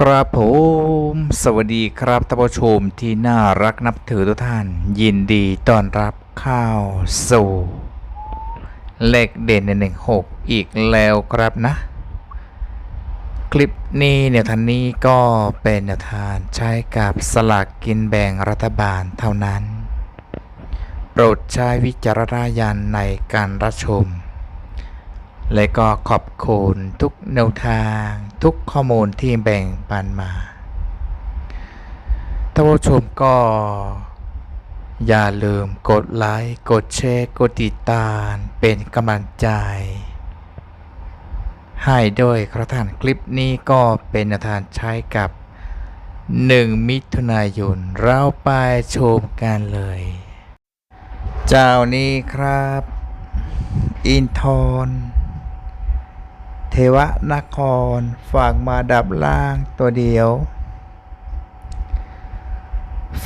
ครับผมสวัสดีครับท่านผู้ชมที่น่ารักนับถือทุกท่าน ยินดีต้อนรับเข้าสู่ เลขเด่นในหนึ่งหกอีกแล้วครับนะ คลิปนี้เนี่ยท่านนี้ก็เป็นแนวทางใช้กับสลากกินแบ่งรัฐบาลเท่านั้น โปรดใช้วิจารณญาณในการรับชม และก็ขอบคุณทุกแนวทางทุกข้อมูลที่แบ่งปันมาท่านผู้ชมก็ อย่าลืมกดไลค์ กดแชร์ กดติดตามเป็นกำลังใจ ให้ด้วยครับท่านคลิปนี้ก็เป็นทางใช้กับ 1 มิถุนายนเราไปชมกันเลย เจ้านี้ครับ อินทร เทวนครฝากมาดับล่างตัวเดียว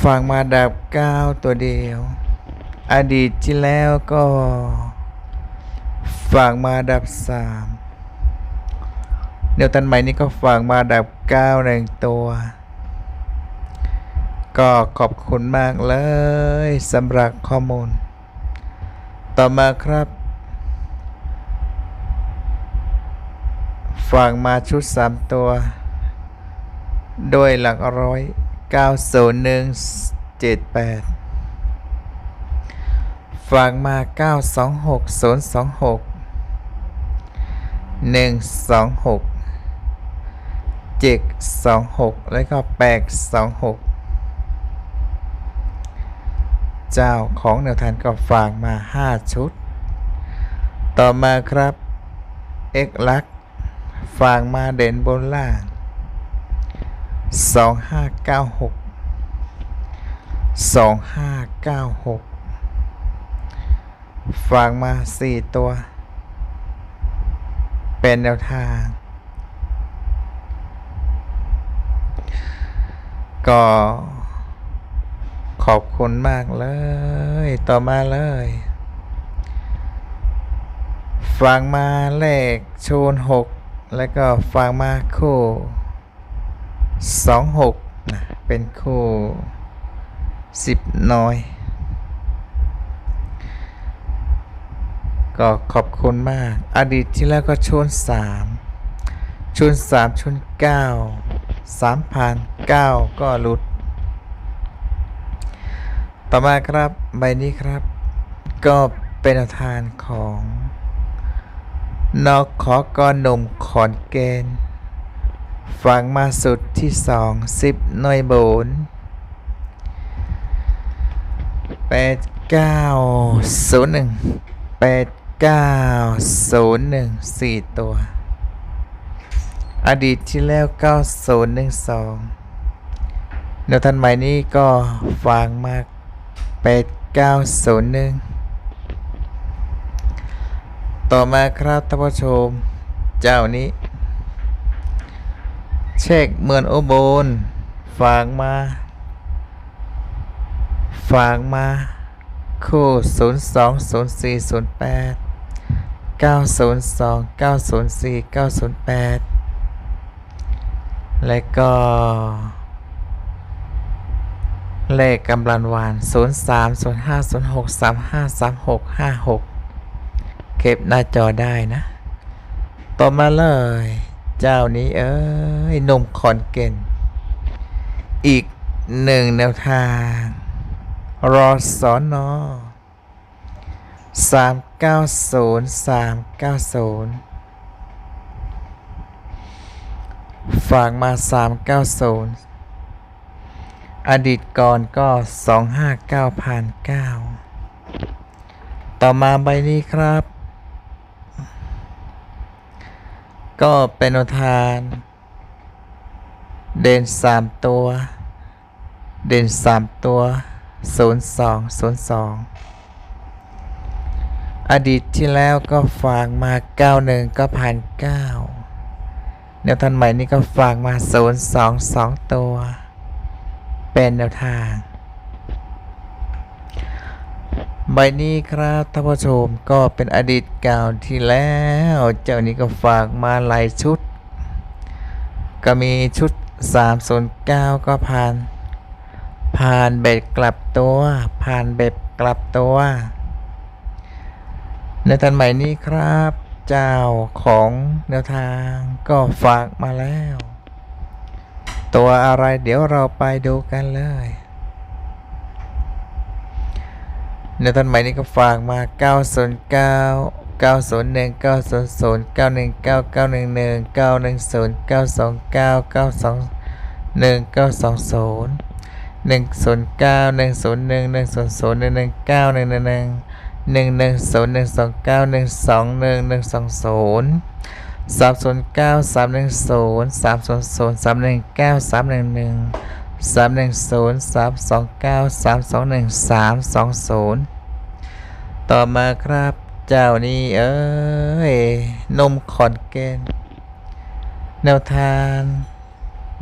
ฝากมาดับเก้าตัวเดียว อดีตที่แล้วก็ฝากมาดับสามเดี๋ยวตันใหม่นี้ก็ฝากมาดับเก้าหนึ่งตัว ก็ขอบคุณมากเลยสำหรับข้อมูล ต่อมาครับ ฝากมาชุด3ตัวโดยหลักร้อย90178ฝากมา 926 026 126 726 แล้วก็ 826 เจ้าของแนวทานก็ฝากมา 5 ชุด ต่อมาครับเอกลักษ ฝากมาเด่นบนล่าง 2596 2596 ฝากมา 4 ตัว เป็นแนวทาง ก็ขอบคุณมากเลย ต่อมาเลยฟังมาเลขชูนหก แล้วก็ฟังมาคู่สองหกนะเป็นคู่สิบน้อย ก็ขอบคุณมาก อดีตที่แล้วก็ชนสามชนสามชนเก้าสามพันเก้าก็หลุด ต่อมาครับใบนี้ครับ ก็เป็นแนวทานของ นอกขอกอนนมขอนเกณฑ์ฟังมาสุดที่สองสิบหน่วยโบนแปดเก้าศูนย์หนึ่งแปดเก้าศูนย์หนึ่งสี่ตัว อดีตที่แล้วเก้าศูนย์หนึ่งสองแนวทันใหม่นี้ก็ฟังมาแปดเก้าศูนย์หนึ่ง ต่อมาครับท่านผู้ชม เจ้านี้ เช็คเหมือนโอโบนฝากมา ฝากมา คู่ 0 2 0 4 0 8 9 0 2 9 0 4 9 0 8 และก็ เลขกำลังวาน 0 3 0 5 0 6 3 5 3 6 5 6 เก็บหน้าจอได้นะ ต่อมาเลย เจ้านี้เอ้ยนมขอนเกนอีกหนึ่งแนวทาง รอสอนอสามเก้าศูนย์สามเก้าศูนย์ฝากมาสามเก้าศูนย์อดีตก่อนก็สองห้าเก้าพันเก้าต่อมาใบนี้ครับ ก็เป็นอุทาน เด่นสามตัว เด่นสามตัวศูนย์สองศูนย์สองอดีตที่แล้วก็ฝากมาเก้าหนึ่งก็พันเก้าแนวทางใหม่นี้ก็ฝากมาศูนย์สองสองตัว เป็นแนวทาง ใบนี้ครับท่านผู้ชมก็เป็นอดีตเก่าที่แล้ว เจ้านี้ก็ฝากมาหลายชุด ก็มีชุดสามศูนเก้าก็ผ่าน ผ่านเบ็ดกลับตัว ผ่านเบ็ดกลับตัว ในทันใหม่นี้ครับ เจ้าของแนวทางก็ฝากมาแล้ว ตัวอะไรเดี๋ยวเราไปดูกันเลย ในทันใหม่นี้ก็ฝากมา 909 901 900 919 911 910 929 921 920 109 101 100 119 111 110 129 121 120 309 310 300 319 311 310 329 321 320ต่อมาครับเจ้านี้เอ้ยนมขอนแก่นแนวทาง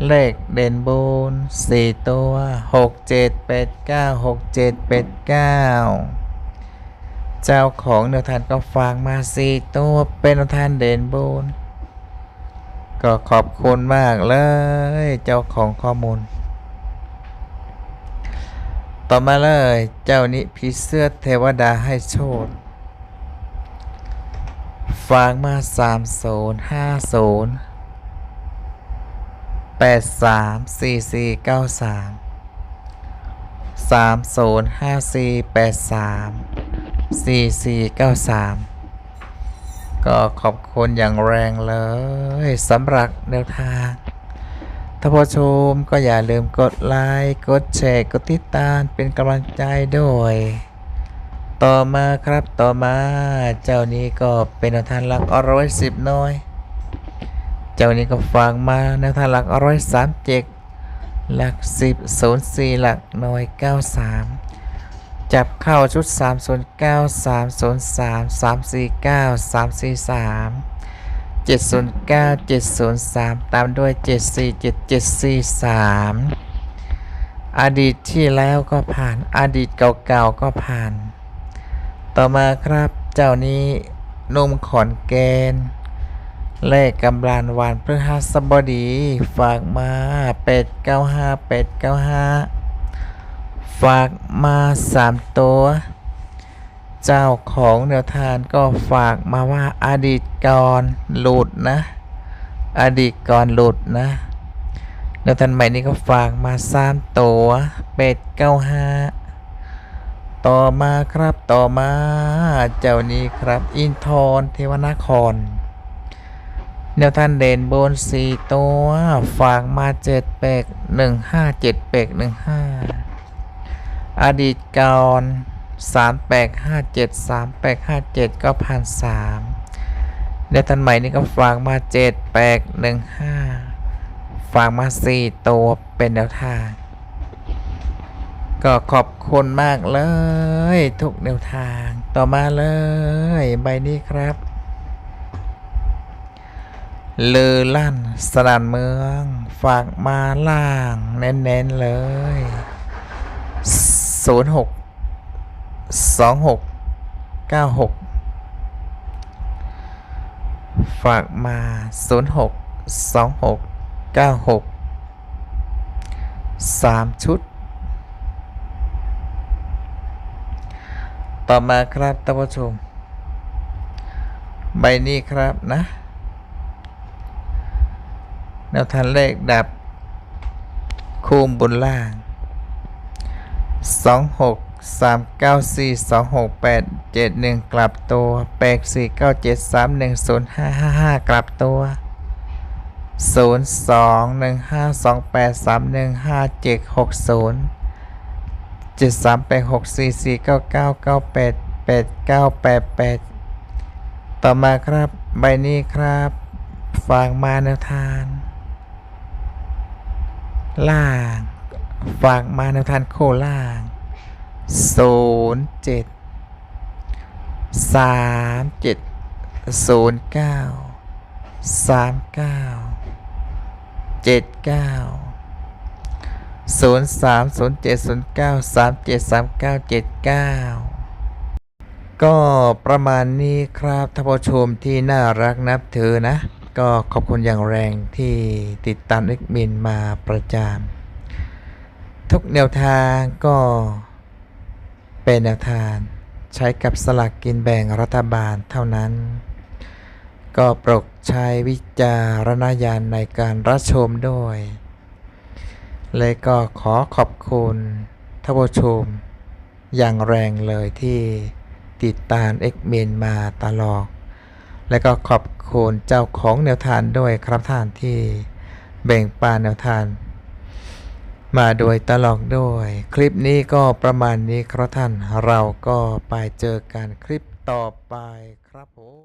เลขเด่นบนสี่ตัวหกเจ็ดแปดเก้าหกเจ็ดแปดเก้าเจ้าของแนวทางก็ฝากมาสี่ตัวเป็นแนวทางเด่นบนก็ขอบคุณมากเลย เจ้าของข้อมูล ต่อมาเลยเจ้านี้ผีเสื้อเทวดาให้โชคฝากมาสามศูนย์ห้าศูนย์แปดสามสี่สี่เก้าสามสามศูนย์ห้าสี่แปดสามสี่สี่เก้าสามก็ขอบคุณอย่างแรงเลยสำหรับแนวทาง ถ้าผู้ชมก็อย่าลืมกดไลค์กดแชร์กดติดตามเป็นกำลังใจด้วย ต่อมาครับต่อมาเจ้านี้ก็เป็นแนวทางหลักอร้อยสิบน้อย เจ้านี้ก็ฟังมาแนวทางหลักอร้อยสามเจ็ดหลักสิบศูนย์สี่หลักน่วยเก้าสามจับเข้าชุดสามศูนย์เก้าสามศูนย์สามสามสี่เก้าสามสี่สาม เจ็ดศูนย์เก้าเจ็ดศูนย์สามตามด้วยเจ็ดสี่เจ็ดเจ็ดสี่สามอดีตที่แล้วก็ผ่าน อดีตเก่าๆก็ผ่าน ต่อมาครับเจ้านี้นมขอนแกน เลขกำลานวันพฤหัสบดี ฝากมาเป็ดเก้าห้าเป็ดเก้าห้าฝากมาสามตัว เจ้าของแนวทานก็ฝากมาว่าอดีตก่อนหลุดนะ อดีตก่อนหลุดนะแนวทานใหม่นี้ก็ฝากมาสามตัวเป็ดเก้าห้าต่อมาครับต่อมาเจ้านี้ครับ อินทรเทวนคร แนวท่านเด่นบนสี่ตัวฝากมาเจ็ดเปกหนึ่งห้าเจ็ดเปกหนึ่งห้าอดีตก่อน สามแปกห้าเจ็ดสามแปกห้าเจ็ดก็พันสามแนวท่านใหม่นี่ก็ฝากมาเจ็ดแปกหนึ่งห้าฝากมาสี่ตัวเป็นแนวทาง ก็ขอบคุณมากเลย ทุกแนวทางต่อมาเลย ใบนี้ครับลือลั่นสนานเมือง ฝากมาล่าง เน้น ๆ เลย 0 6 96 ฝากมา 06 26 96 3 ชุด ต่อมาครับท่านผู้ชม ใบนี้ครับนะ แนวทางเลขดับคูมบนล่าง 2 3 9 4 2 6 8 7 1 กลับตัว8 4 9 7 3 1 0 5 5 5 กลับตัว 0 2 1 5 2 8 3 1 5 7 6 0เจ็ดสามแปดหกสี่สี่เก้าเก้าเก้าแปดแปดเก้าแปดแปดต่อมาครับ ใบนี้ครับฝากมาแนวทางล่าง ฝากมาแนวทางโคล่าง ศูนย์เจ็ดสามเจ็ดศูนย์เก้าสามเก้าเจ็ดเก้าศูนย์สามศูนย์เจ็ดศูนย์เก้าสามเจ็ดสามเก้าเจ็ดเก้าก็ประมาณนี้ครับท่านผู้ชมที่น่ารักนับถือนะ ก็ขอบคุณอย่างแรงที่ติดตามเอ็กมินมาประจามทุกแนวทางก็ เป็นแนวทางใช้กับสลากกินแบ่งรัฐบาลเท่านั้น ก็โปรดใช้วิจารณญาณในการรับชมด้วย เลยก็ขอขอบคุณท่านผู้ชม อย่างแรงเลยที่ติดตามเอ็กเมนมาตลอด และก็ขอบคุณเจ้าของแนวทางด้วยครับท่านที่แบ่งปันแนวทาง มาโดยตลอดด้วย คลิปนี้ก็ประมาณนี้ครับท่าน เราก็ไปเจอกันคลิปต่อไปครับผม